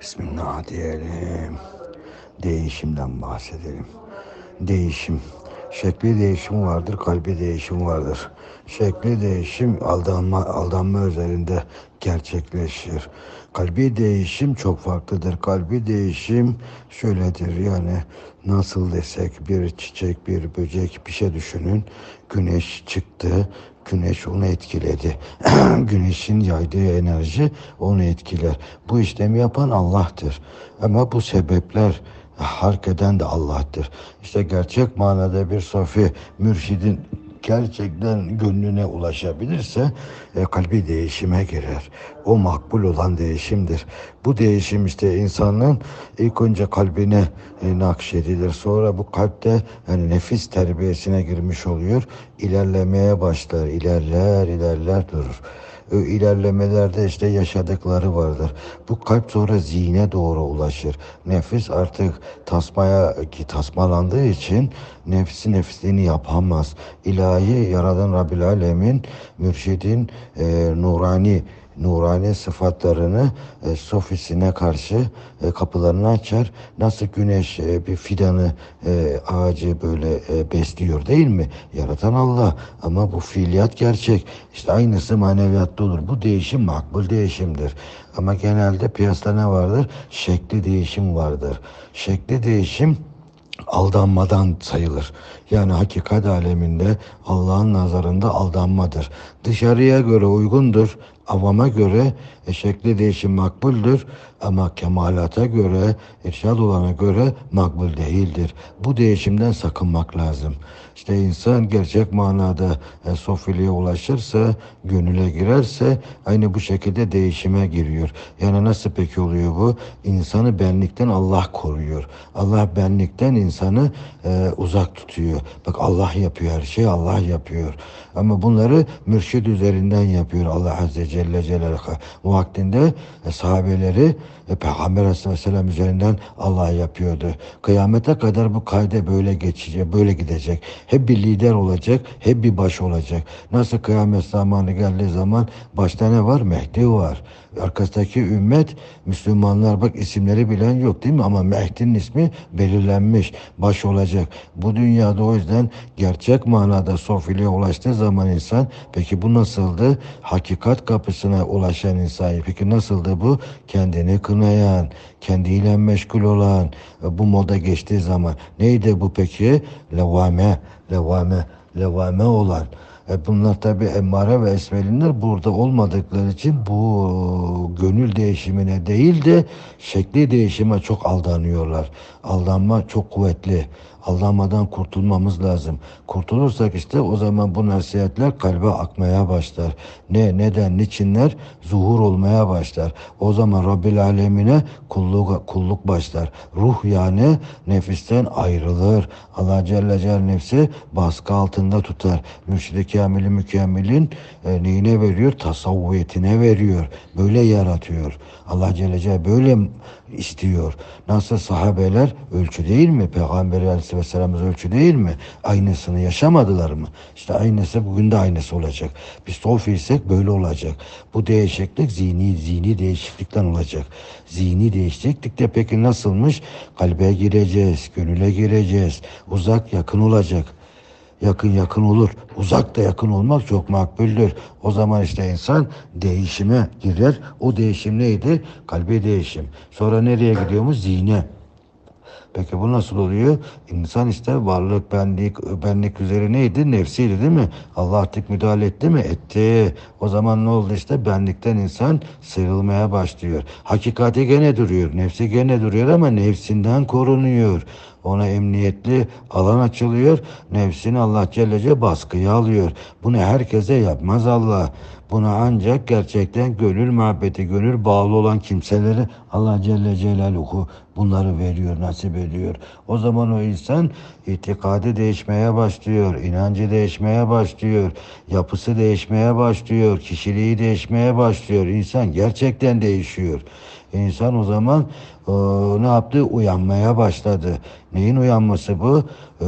Bismillah diyelim. Değişimden bahsedelim. Değişim. Şekli değişim vardır, kalbi değişim vardır. Şekli değişim aldanma, aldanma üzerinde gerçekleşir. Kalbi değişim çok farklıdır. Kalbi değişim şöyledir yani nasıl desek bir çiçek, bir böcek bir şey düşünün. Güneş çıktı, Güneş onu etkiledi. Güneşin yaydığı enerji onu etkiler. Bu işlemi yapan Allah'tır. Ama bu sebepler hark eden de Allah'tır. İşte gerçek manada bir sofi mürşidin gerçekten gönlüne ulaşabilirse e, kalbi değişime girer. O makbul olan değişimdir. Bu değişim işte insanın ilk önce kalbine e, nakşedilir. Sonra bu kalpte yani nefis terbiyesine girmiş oluyor. İlerlemeye başlar. ilerler ilerler durur ilerlemelerde işte yaşadıkları vardır. Bu kalp sonra zihne doğru ulaşır. Nefis artık tasmaya ki tasmalandığı için nefsi nefsini yapamaz. İlahi yaradan Rabbil Alemin mürşidin e, nurani nurani sıfatlarını e, sofisine karşı e, kapılarını açar. Nasıl güneş e, bir fidanı e, ağacı böyle e, besliyor değil mi? Yaratan Allah ama bu fiiliyat gerçek. İşte aynısı maneviyatta olur. Bu değişim makbul değişimdir. Ama genelde piyasada ne vardır? Şekli değişim vardır. Şekli değişim aldanmadan sayılır. Yani hakikat aleminde Allah'ın nazarında aldanmadır. Dışarıya göre uygundur, avama göre e, şekli değişim makbuldür ama kemalata göre, irşad olana göre makbul değildir. Bu değişimden sakınmak lazım. İşte insan gerçek manada e, sofiliğe ulaşırsa, gönüle girerse aynı bu şekilde değişime giriyor. Yani nasıl peki oluyor bu? İnsanı benlikten Allah koruyor. Allah benlikten insanı e, uzak tutuyor. Bak Allah yapıyor her şeyi Allah yapıyor. Ama bunları mürşid üzerinden yapıyor Allah Azze Celle Celaluhu. Vaktinde e, sahabeleri e, Peygamber Aleyhisselam üzerinden Allah yapıyordu. Kıyamete kadar bu kayda böyle geçecek, böyle gidecek. Hep bir lider olacak, hep bir baş olacak. Nasıl kıyamet zamanı geldiği zaman başta ne var? Mehdi var. Arkasındaki ümmet Müslümanlar bak isimleri bilen yok değil mi? Ama Mehdi'nin ismi belirlenmiş. Baş olacak. Bu dünyada o yüzden gerçek manada sofiliğe ulaştığı zaman insan peki bu nasıldı? Hakikat kapısına ulaşan insan. Peki nasıldı bu? Kendini kınayan, kendiyle meşgul olan bu moda geçtiği zaman neydi bu peki? Levame, levame, levame olan. E bunlar tabi emmare ve esmelinler burada olmadıkları için bu gönül değişimine değil de şekli değişime çok aldanıyorlar. Aldanma çok kuvvetli. Aldanmadan kurtulmamız lazım. Kurtulursak işte o zaman bu nasihatler kalbe akmaya başlar. Ne, neden, niçinler? Zuhur olmaya başlar. O zaman Rabbil Alemine kulluk, kulluk başlar. Ruh yani nefisten ayrılır. Allah Celle Celle nefsi baskı altında tutar. Müşrik kamili mükemmelin e, neyine veriyor? Tasavvuyetine veriyor. Böyle yaratıyor. Allah Celle Celle böyle istiyor. Nasıl sahabeler ölçü değil mi? Peygamber Aleyhisselam'ız ölçü değil mi? Aynısını yaşamadılar mı? İşte aynısı bugün de aynısı olacak. Biz sofiysek böyle olacak. Bu değişiklik zihni, zihni değişiklikten olacak. Zihni değişiklikte peki nasılmış? Kalbe gireceğiz, gönüle gireceğiz. Uzak yakın olacak yakın yakın olur. Uzak da yakın olmak çok makbuldür. O zaman işte insan değişime girer. O değişim neydi? Kalbi değişim. Sonra nereye gidiyormuş? Zihne. Peki bu nasıl oluyor? İnsan işte varlık, benlik, benlik üzeri neydi? Nefsiydi değil mi? Allah artık müdahale etti mi? Etti. O zaman ne oldu işte? Benlikten insan sıyrılmaya başlıyor. Hakikati gene duruyor. Nefsi gene duruyor ama nefsinden korunuyor. Ona emniyetli alan açılıyor. Nefsini Allah Celle Celle baskıya alıyor. Bunu herkese yapmaz Allah. Buna ancak gerçekten gönül muhabbeti, gönül bağlı olan kimseleri Allah Celle Celaluhu bunları veriyor, nasip ediyor. O zaman o insan itikadı değişmeye başlıyor, inancı değişmeye başlıyor, yapısı değişmeye başlıyor, kişiliği değişmeye başlıyor. İnsan gerçekten değişiyor. İnsan o zaman e, ne yaptı? Uyanmaya başladı. Neyin uyanması bu? E,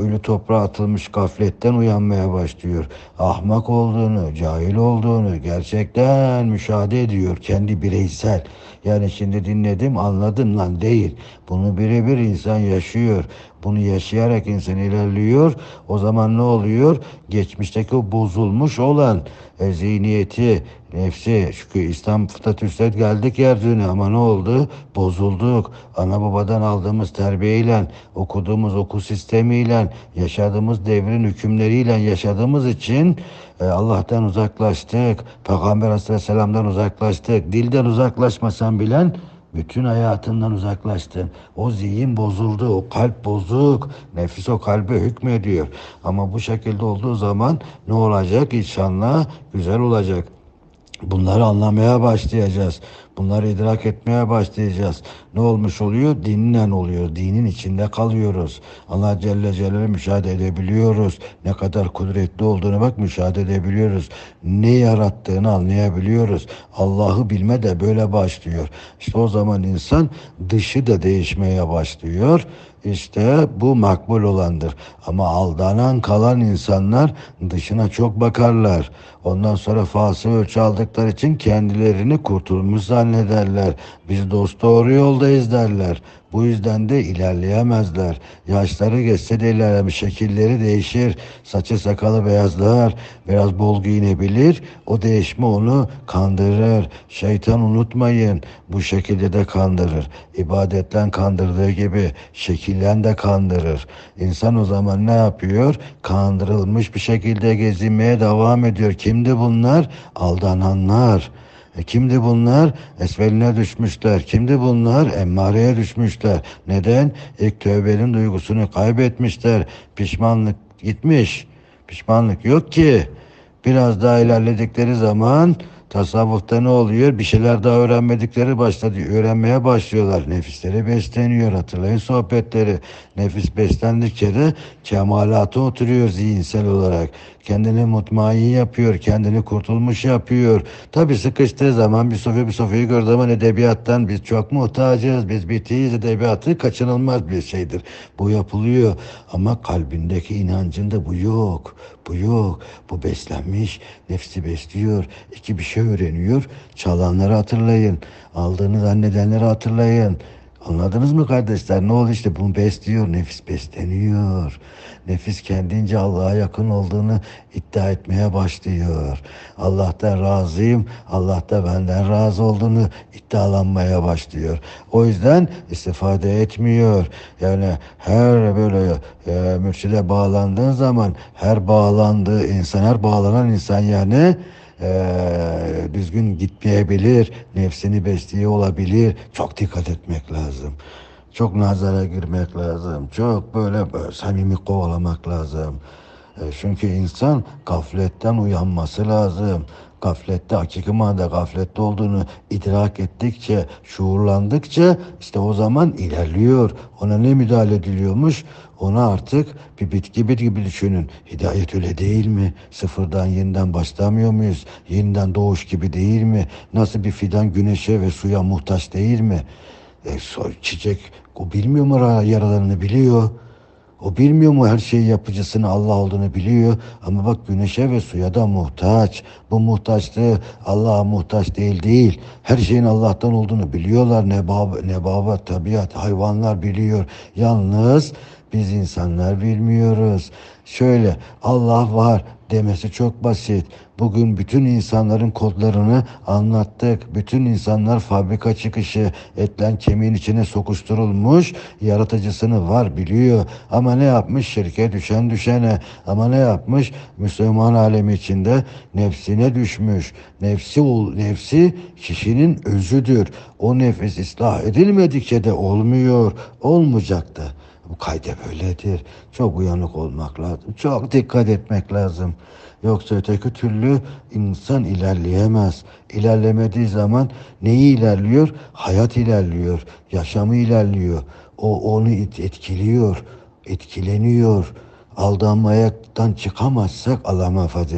ölü toprağa atılmış gafletten uyanmaya başlıyor. Ahmak olduğunu, cahil olduğunu gerçekten müşahede ediyor. Kendi bireysel. Yani şimdi dinledim anladım lan değil. Bunu birebir insan yaşıyor. Bunu yaşayarak insan ilerliyor. O zaman ne oluyor? Geçmişteki bozulmuş olan e, zihniyeti, nefsi, çünkü İslam statüsüne geldik yeryüzüne ama ne oldu? Bozulduk. Ana babadan aldığımız terbiyeyle, okuduğumuz okul sistemiyle, yaşadığımız devrin hükümleriyle yaşadığımız için e, Allah'tan uzaklaştık. Peygamber Aleyhisselam'dan uzaklaştık. Dilden uzaklaşmasan bilen bütün hayatından uzaklaştın. O zihin bozuldu, o kalp bozuk. Nefis o kalbe hükmediyor. Ama bu şekilde olduğu zaman ne olacak? İnşallah güzel olacak. Bunları anlamaya başlayacağız. Bunları idrak etmeye başlayacağız. Ne olmuş oluyor? Dinle oluyor. Dinin içinde kalıyoruz. Allah Celle Celaluhu müşahede edebiliyoruz. Ne kadar kudretli olduğunu bak müşahede edebiliyoruz. Ne yarattığını anlayabiliyoruz. Allah'ı bilme de böyle başlıyor. İşte o zaman insan dışı da değişmeye başlıyor. İşte bu makbul olandır. Ama aldanan kalan insanlar dışına çok bakarlar. Ondan sonra fasıl ölçü aldıkları için kendilerini kurtulmuş zannederler. Biz dost doğru yoldayız derler. Bu yüzden de ilerleyemezler. Yaşları geçse de ilerlemiş, şekilleri değişir. Saçı sakalı beyazlar, biraz bol giyinebilir. O değişme onu kandırır. Şeytan unutmayın bu şekilde de kandırır. İbadetten kandırdığı gibi şekillen de kandırır. İnsan o zaman ne yapıyor? Kandırılmış bir şekilde gezinmeye devam ediyor. Kimdi bunlar? Aldananlar. E kimdi bunlar? Esveline düşmüşler. Kimdi bunlar? Emmareye düşmüşler. Neden? İlk tövbenin duygusunu kaybetmişler. Pişmanlık gitmiş. Pişmanlık yok ki. Biraz daha ilerledikleri zaman tasavvufta ne oluyor? Bir şeyler daha öğrenmedikleri başladı. Öğrenmeye başlıyorlar. Nefisleri besleniyor. Hatırlayın sohbetleri. Nefis beslendikçe de kemalata oturuyor zihinsel olarak. Kendini mutmain yapıyor. Kendini kurtulmuş yapıyor. Tabi sıkıştığı zaman bir sofi bir sofiyi gördüğü zaman edebiyattan biz çok muhtacız. Biz bitiyiz. Edebiyatı kaçınılmaz bir şeydir. Bu yapılıyor. Ama kalbindeki inancında bu yok. Bu yok. Bu beslenmiş. Nefsi besliyor. İki bir şey öğreniyor. Çalanları hatırlayın. Aldığını zannedenleri hatırlayın. Anladınız mı kardeşler? Ne oldu işte bunu besliyor. Nefis besleniyor. Nefis kendince Allah'a yakın olduğunu iddia etmeye başlıyor. Allah'tan razıyım. Allah da benden razı olduğunu iddialanmaya başlıyor. O yüzden istifade etmiyor. Yani her böyle e, mürşide bağlandığın zaman her bağlandığı insan, her bağlanan insan yani eee, düzgün gitmeyebilir, nefsini besliyor olabilir. Çok dikkat etmek lazım. Çok nazara girmek lazım. Çok böyle, böyle samimi kovalamak lazım. E, çünkü insan gafletten uyanması lazım. Gaflette, hakiki manada gaflette olduğunu idrak ettikçe, şuurlandıkça işte o zaman ilerliyor. Ona ne müdahale ediliyormuş? Ona artık bir bitki bir gibi düşünün. Hidayet öyle değil mi? Sıfırdan yeniden başlamıyor muyuz? Yeniden doğuş gibi değil mi? Nasıl bir fidan güneşe ve suya muhtaç değil mi? E, çiçek o bilmiyor mu ra- yaralarını biliyor. O bilmiyor mu her şeyi yapıcısını Allah olduğunu biliyor. Ama bak güneşe ve suya da muhtaç. Bu muhtaçlığı Allah'a muhtaç değil değil. Her şeyin Allah'tan olduğunu biliyorlar. Nebab, nebabat, tabiat, hayvanlar biliyor. Yalnız biz insanlar bilmiyoruz. Şöyle Allah var demesi çok basit. Bugün bütün insanların kodlarını anlattık. Bütün insanlar fabrika çıkışı etlen kemiğin içine sokuşturulmuş. Yaratıcısını var biliyor. Ama ne yapmış? Şirke düşen düşene. Ama ne yapmış? Müslüman alemi içinde nefsine düşmüş. Nefsi nefsi kişinin özüdür. O nefis ıslah edilmedikçe de olmuyor. Olmayacak da. Bu kayda böyledir. Çok uyanık olmak lazım. Çok dikkat etmek lazım. Yoksa öteki türlü insan ilerleyemez. İlerlemediği zaman neyi ilerliyor? Hayat ilerliyor. Yaşamı ilerliyor. O onu et- etkiliyor. Etkileniyor. Aldanmayadan çıkamazsak Allah muhafaza.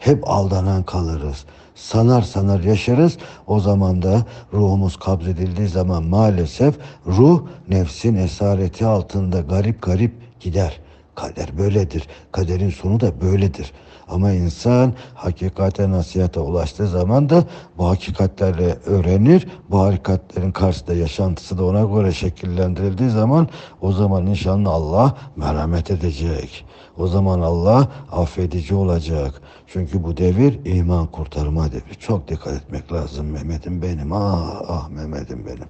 Hep aldanan kalırız. sanar sanar yaşarız. O zaman da ruhumuz kabzedildiği zaman maalesef ruh nefsin esareti altında garip garip gider. Kader böyledir. Kaderin sonu da böyledir. Ama insan hakikate nasihate ulaştığı zaman da bu hakikatleri öğrenir. Bu hakikatlerin karşısında yaşantısı da ona göre şekillendirildiği zaman o zaman inşallah Allah merhamet edecek. O zaman Allah affedici olacak. Çünkü bu devir iman kurtarma devri. Çok dikkat etmek lazım Mehmet'im benim. Ah ah Mehmet'im benim.